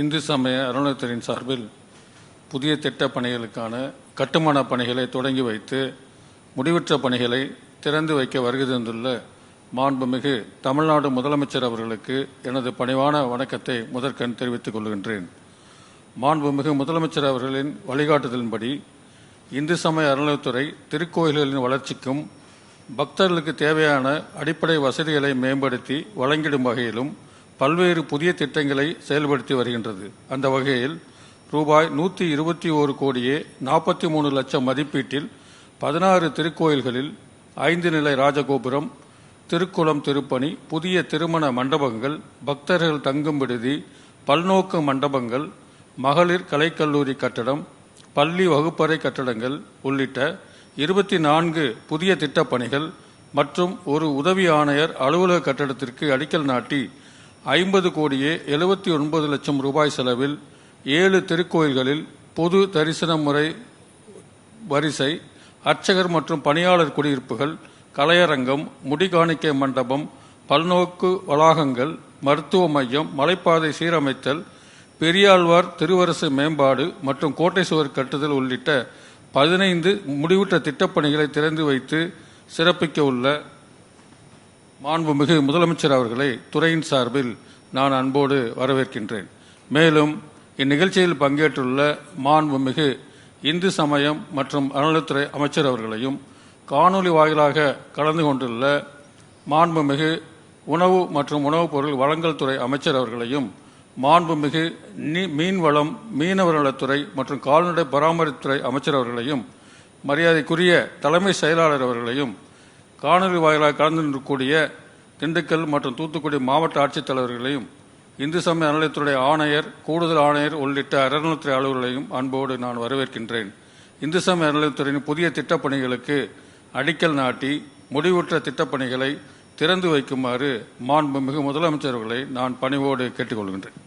இந்து சமய அறநிலையத்துறையின் சார்பில் புதிய திட்டப் பணிகளுக்கான கட்டுமான பணிகளை தொடங்கி வைத்து முடிவுற்ற பணிகளை திறந்து வைக்க வருகை தந்துள்ள மாண்புமிகு தமிழ்நாடு முதலமைச்சர் அவர்களுக்கு எனது பணிவான வணக்கத்தை முதற்கண் தெரிவித்துக் கொள்கின்றேன். மாண்புமிகு முதலமைச்சர் அவர்களின் வழிகாட்டுதலின்படி இந்து சமய அறநிலையத்துறை திருக்கோயில்களின் வளர்ச்சிக்கும் பக்தர்களுக்கு தேவையான அடிப்படை வசதிகளை மேம்படுத்தி வழங்கிடும் வகையிலும் பல்வேறு புதிய திட்டங்களை செயல்படுத்தி வருகின்றது. அந்த வகையில் ரூபாய் நூற்றி இருபத்தி ஓரு கோடியே நாற்பத்தி மூணு லட்சம் மதிப்பீட்டில் பதினாறு திருக்கோயில்களில் ஐந்து நிலை ராஜகோபுரம் திருக்குளம் திருப்பணி புதிய திருமண மண்டபங்கள் பக்தர்கள் தங்கும் விடுதி பல்நோக்கு மண்டபங்கள் மகளிர் கலைக்கல்லூரி கட்டடம் பள்ளி வகுப்பறை கட்டடங்கள் உள்ளிட்ட இருபத்தி நான்கு புதிய திட்டப்பணிகள் மற்றும் ஒரு உதவி ஆணையர் அலுவலக கட்டடத்திற்கு அடிக்கல் நாட்டி ஐம்பது கோடியே எழுபத்தி ஒன்பது லட்சம் ரூபாய் செலவில் ஏழு திருக்கோயில்களில் பொது தரிசன முறை வரிசை அர்ச்சகர் மற்றும் பணியாளர் குடியிருப்புகள் கலையரங்கம் முடிகாணிக்கை மண்டபம் பல்நோக்கு வளாகங்கள் மருத்துவ மையம் மலைப்பாதை சீரமைத்தல் பெரியாழ்வார் திருவரசு மேம்பாடு மற்றும் கோட்டை சுவர் கட்டுதல் உள்ளிட்ட பதினைந்து முடிவுற்ற திட்டப்பணிகளை திறந்து வைத்து சிறப்பிக்க உள்ள மாண்புமிகு முதலமைச்சர் அவர்களை துறையின் சார்பில் நான் அன்போடு வரவேற்கின்றேன். மேலும் இந்நிகழ்ச்சியில் பங்கேற்றுள்ள மாண்புமிகு இந்து சமயம் மற்றும் அறநிலைத்துறை அமைச்சர் அவர்களையும் காணொலி வாயிலாக கலந்து கொண்டுள்ள மாண்புமிகு உணவு மற்றும் உணவுப் பொருள் வழங்கல் துறை அமைச்சர் அவர்களையும் மாண்புமிகு நீ- மீன்வளம் மீனவர் நலத்துறை மற்றும் கால்நடை பராமரிப்புத்துறை அமைச்சர் அவர்களையும் மரியாதைக்குரிய தலைமை செயலாளர் அவர்களையும் காணொலி வாயிலாக கலந்து நிற்கக்கூடிய திண்டுக்கல் மற்றும் தூத்துக்குடி மாவட்ட ஆட்சித்தலைவர்களையும் இந்து சமய அறநிலையத்துறை ஆணையர் கூடுதல் ஆணையர் உள்ளிட்ட அறநிலையத்துறை அலுவலர்களையும் அன்போடு நான் வரவேற்கின்றேன். இந்து சமய அறநிலையத்துறையின் புதிய திட்டப்பணிகளுக்கு அடிக்கல் நாட்டி முடிவுற்ற திட்டப்பணிகளை திறந்து வைக்குமாறு மாண்புமிகு முதலமைச்சர்களை நான் பணிவோடு கேட்டுக்கொள்கின்றேன்.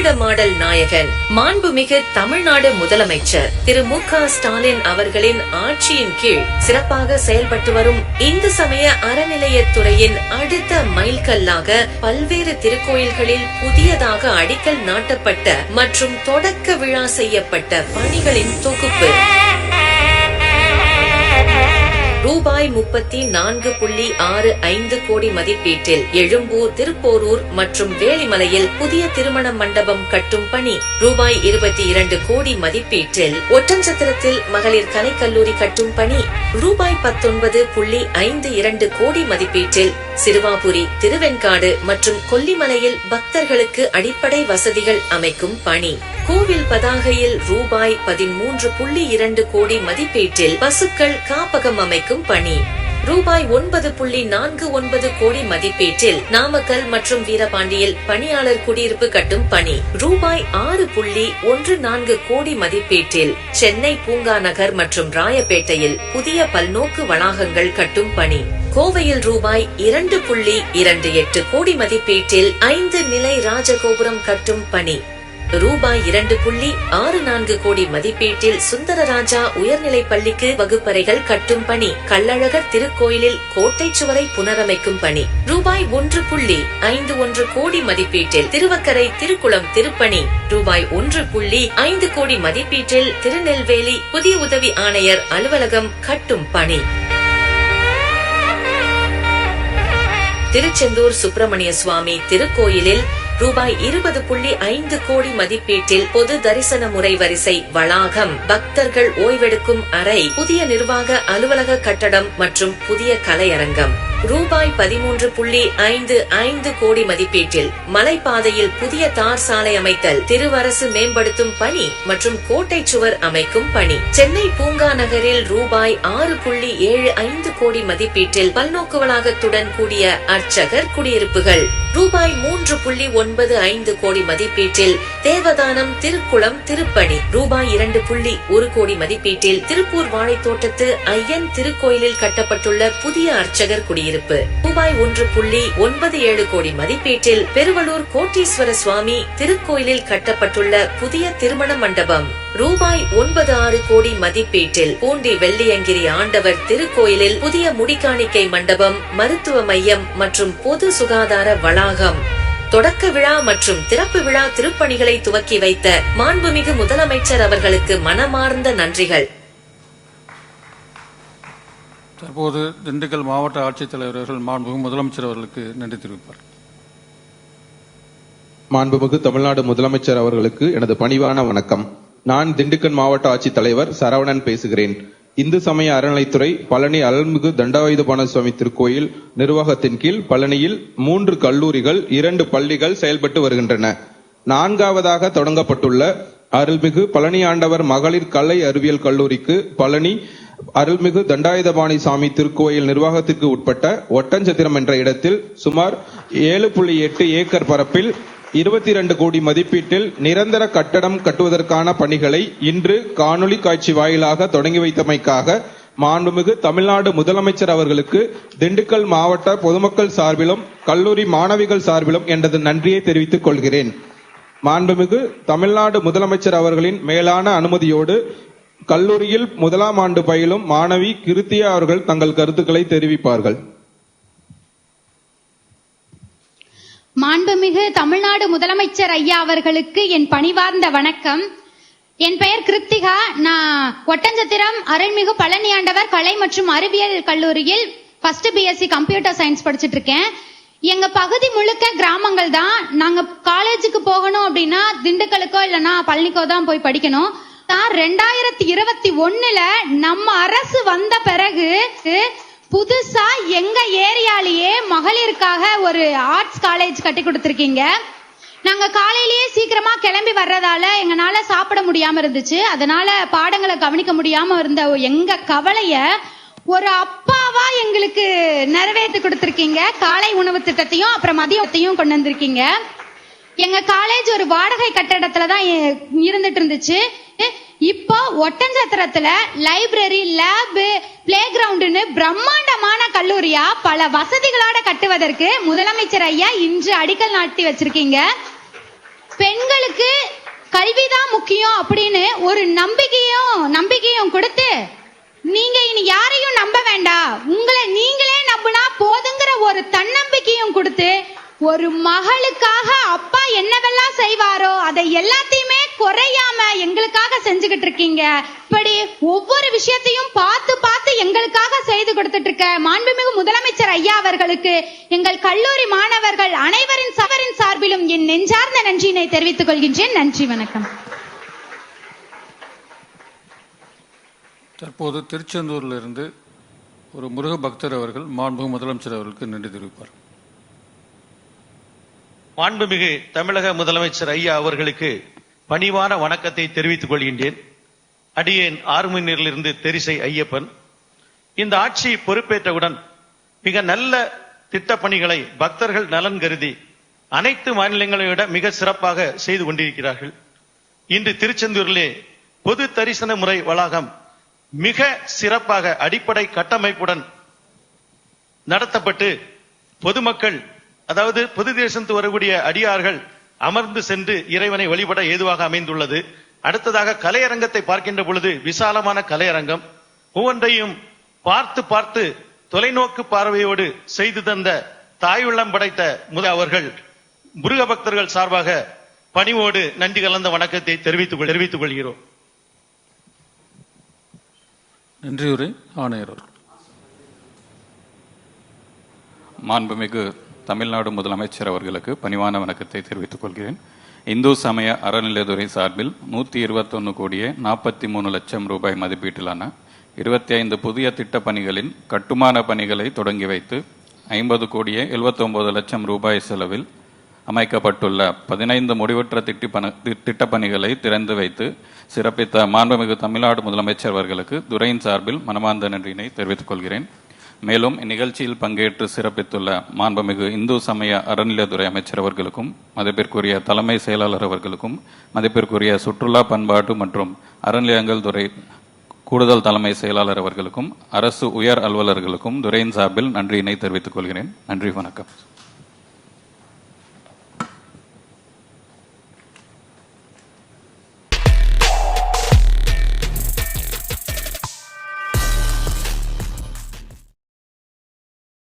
திராவிட மாடல் நாயகன் மாண்புமிகு தமிழ்நாடு முதலமைச்சர் திரு மு க ஸ்டாலின் அவர்களின் ஆட்சியின் கீழ் சிறப்பாக செயல்பட்டு வரும் இந்து சமய அறநிலையத்துறையின் அடுத்த மைல்கல்லாக பல்வேறு திருக்கோயில்களில் புதியதாக அடிக்கல் நாட்டப்பட்ட மற்றும் தொடக்க விழா செய்யப்பட்ட பணிகளின் தொகுப்பு. ரூபாய் முப்பத்தி நான்கு புள்ளி ஆறு ஐந்து கோடி மதிப்பீட்டில் எழும்பூர் திருப்போரூர் மற்றும் வேலிமலையில் புதிய திருமண மண்டபம் கட்டும் பணி. ரூபாய் இருபத்தி இரண்டு கோடி மதிப்பீட்டில் ஒட்டஞ்சத்திரத்தில் மகளிர் கலைக்கல்லூரி கட்டும் பணி. ரூபாய் பத்தொன்பது புள்ளி ஐந்து இரண்டு கோடி மதிப்பீட்டில் சிறுவாபுரி திருவெண்காடு மற்றும் கொல்லிமலையில் பக்தர்களுக்கு அடிப்படை வசதிகள் அமைக்கும் பணி. கோவில் பதாகையில் ரூபாய் பதிமூன்று புள்ளி இரண்டு கோடி மதிப்பீட்டில் பசுக்கள் காப்பகம் அமைக்கும் பணி. ரூபாய் ஒன்பது புள்ளி நான்கு ஒன்பது கோடி மதிப்பீட்டில் நாமக்கல் மற்றும் வீரபாண்டியில் பணியாளர் குடியிருப்பு கட்டும் பணி. ரூபாய் ஆறு புள்ளி ஒன்று நான்கு கோடி மதிப்பீட்டில் சென்னை பூங்கா நகர் மற்றும் ராயப்பேட்டையில் புதிய பல்நோக்கு வளாகங்கள் கட்டும் பணி. கோவையில் ரூபாய் இரண்டு புள்ளி இரண்டு எட்டு கோடி மதிப்பீட்டில் ஐந்து நிலை ராஜகோபுரம் கட்டும் பணி. ரூபாய் இரண்டு புள்ளி ஆறு நான்கு கோடி மதிப்பீட்டில் சுந்தரராஜா உயர்நிலை பள்ளிக்கு வகுப்பறைகள் கட்டும் பணி கள்ளழகர் திருக்கோயிலில் கோட்டை சுவரை புனரமைக்கும் பணி. ரூபாய் ஒன்று புள்ளி ஐந்து ஒன்று கோடி மதிப்பீட்டில் திருவக்கரை திருக்குளம் திருப்பணி. ரூபாய் ஒன்று புள்ளி ஐந்து கோடி மதிப்பீட்டில் திருநெல்வேலி புதிய உதவி ஆணையர் அலுவலகம் கட்டும் பணி. திருச்செந்தூர் சுப்பிரமணிய சுவாமி திருக்கோயிலில் ரூபாய் இருபது புள்ளி ஐந்து கோடி மதிப்பீட்டில் பொது தரிசன முறை வரிசை வளாகம். பக்தர்கள் ஓய்வெடுக்கும் அறை புதிய நிர்வாக அலுவலக கட்டடம் மற்றும் புதிய கலையரங்கம். ரூபாய் பதிமூன்று புள்ளி ஐந்து ஐந்து கோடி மதிப்பீட்டில் மலைப்பாதையில் புதிய தார் சாலை அமைத்தல் திருவரசு மேம்படுத்தும் பணி மற்றும் கோட்டை சுவர் அமைக்கும் பணி. சென்னை பூங்கா நகரில் ரூபாய் ஆறு புள்ளி ஏழு ஐந்து கோடி மதிப்பீட்டில் பல்நோக்கு வளாகத்துடன் கூடிய அர்ச்சகர் குடியிருப்புகள். ரூபாய் மூன்று புள்ளி ஒன்பது ஐந்து கோடி மதிப்பீட்டில் தேவதானம் திருக்குளம் திருப்பணி. ரூபாய் இரண்டு புள்ளி ஒரு கோடி மதிப்பீட்டில் திருப்பூர் வாழைத்தோட்டத்து ஐயன் திருக்கோயிலில் கட்டப்பட்டுள்ள புதிய அர்ச்சகர் குடியிருப்பு. ரூபாய் ஒன்று புள்ளி ஒன்பது ஏழு கோடி மதிப்பீட்டில் பெருவலூர் கோட்டீஸ்வர சுவாமி திருக்கோயிலில் கட்டப்பட்டுள்ள புதிய திருமண மண்டபம். ரூபாய் ஒன்பது ஆறு கோடி மதிப்பீட்டில் பூண்டி வெள்ளியங்கிரி ஆண்டவர் திருக்கோயிலில் புதிய முடிக்காணிக்கை மண்டபம் மருத்துவ மையம் மற்றும் பொது சுகாதார வளாகம் தொடக்க விழா மற்றும் திறப்பு விழா திருப்பணிகளை துவக்கி வைத்த மாண்புமிகு முதலமைச்சர் அவர்களுக்கு மனமார்ந்த நன்றிகள். தற்போது திண்டுக்கல் மாவட்ட ஆட்சித்தலைவர் அவர்கள் மாண்புமிகு முதலமைச்சர் அவர்களுக்கு நன்றி தெரிவிப்பார். மாண்புமிகு தமிழ்நாடு முதலமைச்சர் அவர்களுக்கு எனது பணிவான வணக்கம். நான் திண்டுக்கல் மாவட்ட ஆட்சித் தலைவர் சரவணன் பேசுகிறேன். இந்து சமய அறநிலைத்துறை பழனி அருள்மிகு தண்டாயுதபாண சுவாமி திருக்கோயில் நிர்வாகத்தின் கீழ் பழனியில் மூன்று கல்லூரிகள் இரண்டு பள்ளிகள் செயல்பட்டு வருகின்றன. நான்காவதாக தொடங்கப்பட்டுள்ள அருள்மிகு பழனி ஆண்டவர் மகளிர் கலை அறிவியல் கல்லூரிக்கு பழனி அருள்மிகு தண்டாயுதபாணி சாமி திருக்கோயில் நிர்வாகத்திற்கு உட்பட்ட ஒட்டஞ்சத்திரம் என்ற இடத்தில் சுமார் ஏழு புள்ளி எட்டு ஏக்கர் பரப்பில் இருபத்தி இரண்டு கோடி மதிப்பீட்டில் நிரந்தர கட்டடம் கட்டுவதற்கான பணிகளை இன்று காணொலி காட்சி வாயிலாக தொடங்கி வைத்தமைக்காக மாண்புமிகு தமிழ்நாடு முதலமைச்சர் அவர்களுக்கு திண்டுக்கல் மாவட்ட பொதுமக்கள் சார்பிலும் கல்லூரி மாணவிகள் சார்பிலும் எனது நன்றியை தெரிவித்துக் கொள்கிறேன். மாண்புமிகு தமிழ்நாடு முதலமைச்சர் அவர்களின் மேலான அனுமதியோடு கல்லூரியில் முதலாம் ஆண்டு பயிலும் மாணவி கிருத்தியா அவர்கள் தங்கள் கருத்துக்களை தெரிவிப்பார்கள். மாண்புமிகு தமிழ்நாடு முதலமைச்சர் ஐயா அவர்களுக்கு என் பணிவார்ந்த வணக்கம். என் பெயர் கிருத்திகா. நான் ஒட்டஞ்சத்திரம் அருள்மிகு பழனி ஆண்டவர் கலை மற்றும் அறிவியல் கல்லூரியில் ஃபர்ஸ்ட் பிஎஸ்சி கம்ப்யூட்டர் சயின்ஸ் படிச்சிட்டு இருக்கேன் எங்க பகுதி முழுக்க கிராமங்கள் தான். நாங்க காலேஜுக்கு போகணும் அப்படின்னா திண்டுக்கலுக்கோ இல்லைன்னா பழனிக்கோ தான் போய் படிக்கணும். தான் ரெண்டாயிரத்தி இருபத்தி ஒண்ணுல நம்ம அரசு வந்த பிறகு புதுசா எங்க ஏரியாலேயே மகளிருக்காக ஒரு ஆர்ட்ஸ் காலேஜ் கட்டி கொடுத்துருக்கீங்க. நாங்க காலையிலேயே சீக்கிரமா கிளம்பி வர்றதால எங்கனால சாப்பிட முடியாம இருந்துச்சு. அதனால பாடங்களை கவனிக்க முடியாம இருந்த எங்க கவலைய ஒரு அப்பாவா எங்களுக்கு நிறைவேற்றி கொடுத்துருக்கீங்க. காலை உணவு திட்டத்தையும் அப்புறம் மதியத்தையும் கொண்டு வந்திருக்கீங்க. எங்க காலேஜ் ஒரு வாடகை கட்டடத்துல தான் இருந்துட்டு இருந்துச்சு. இப்போ ஒட்டஞ்சத்திரத்துல லைப்ரரி லேப் பிளே கிரவுண்டுன்னு பிரம்மாண்டமான கல்லூரியா பல வசதிகளோட கட்டுவதற்கு முதலமைச்சர் ஐயா இன்று அடிக்கல் நாட்டி வச்சிருக்கீங்க. பெண்களுக்கு கல்விதான் முக்கியம் அப்படின்னு ஒரு நம்பிக்கையும் நம்பிக்கையும் கொடுத்து நீங்க இனி யாரையும் நம்ப வேண்டாம். உங்களை நீங்களே நம்பினா போதுங்கிற ஒரு தன்னம்பிக்கையும் கொடுத்து ஒரு மகளுக்காக அப்பா என்னவெல்லாம் செய்வாரோ அதை எல்லாத்தையும் குறையாம எங்களுக்காக செஞ்சுகிட்டு இருக்கீங்க. இப்படி ஒவ்வொரு விஷயத்தையும் பார்த்து பார்த்து எங்களுக்காக செய்து கொடுத்துட்டு இருக்க மாண்புமிகு முதலமைச்சர் ஐயா அவர்களுக்கு எங்கள் கல்லூரி மாணவர்கள் அனைவரின் சவரின் சார்பிலும் என் நெஞ்சார்ந்த நன்றியினை தெரிவித்துக் கொள்கின்றேன். நன்றி வணக்கம். தற்போது திருச்செந்தூரிலிருந்து ஒரு முருக பக்தர் அவர்கள் மாண்புமிகு முதலமைச்சர் அவர்களுக்கு நன்றி தெரிவிப்பார். மாண்புமிகு தமிழக முதலமைச்சர் ஐயா அவர்களுக்கு பணிவான வணக்கத்தை தெரிவித்துக் கொள்கின்றேன். அடியேன் ஆறுமணியிலிருந்து தெரிசை ஐயப்பன். இந்த ஆட்சி பொறுப்பேற்றவுடன் மிக நல்ல திட்டப்பணிகளை பக்தர்கள் நலன் கருதி அனைத்து மாநிலங்களை விட மிக சிறப்பாக செய்து கொண்டிருக்கிறார்கள். இன்று திருச்செந்தூரிலே பொது தரிசன முறை வளாகம் மிக சிறப்பாக அடிப்படை கட்டமைப்புடன் நடத்தப்பட்டு பொதுமக்கள் அதாவது பொது தேசத்து வரக்கூடிய அடியார்கள் அமர்ந்து சென்று இறைவனை வழிபட ஏதுவாக அமைந்துள்ளது. அடுத்ததாக கலையரங்கத்தை பார்க்கின்ற பொழுது விசாலமான கலையரங்கம். ஒவ்வொன்றையும் பார்த்து பார்த்து தொலைநோக்கு பார்வையோடு செய்து தந்த தாயுள்ளம் படைத்த முத அவர்கள் முருக பக்தர்கள் சார்பாக பணிவோடு நன்றி கலந்த வணக்கத்தை தெரிவித்துக் கொள்- தெரிவித்துக் கொள்கிறோம். நன்றியுரை ஆணையர் மாண்புமிகு தமிழ்நாடு முதலமைச்சர் அவர்களுக்கு பணிவான வணக்கத்தை தெரிவித்துக் கொள்கிறேன். இந்து சமய அறநிலையத்துறை சார்பில் நூற்றி இருபத்தொன்று கோடியே நாற்பத்தி மூணு லட்சம் ரூபாய் மதிப்பீட்டிலான இருபத்தி ஐந்து புதிய திட்ட பணிகளின் கட்டுமான பணிகளை தொடங்கி வைத்து ஐம்பது கோடியே எழுபத்தொன்பது லட்சம் ரூபாய் செலவில் அமைக்கப்பட்டுள்ள பதினைந்து முடிவற்ற திட்டப்பண தி- திட்டப்பணிகளை திறந்து வைத்து சிறப்பித்த மாண்புமிகு தமிழ்நாடு முதலமைச்சர் அவர்களுக்கு துறையின் சார்பில் மனமார்ந்த நன்றியினை தெரிவித்துக் கொள்கிறேன். மேலும் இந்நிகழ்ச்சியில் பங்கேற்று சிறப்பித்துள்ள மாண்புமிகு இந்து சமய அறநிலையத்துறை அமைச்சர் அவர்களுக்கும் மதிப்பிற்குரிய தலைமை செயலாளர் அவர்களுக்கும் மதிப்பிற்குரிய சுற்றுலா பண்பாட்டு மற்றும் அறநிலையங்கள் துறை கூடுதல் தலைமை செயலாளர் அவர்களுக்கும் அரசு உயர் அலுவலர்களுக்கும் துறையின் சார்பில் நன்றியினை தெரிவித்துக் கொள்கிறேன். நன்றி வணக்கம்.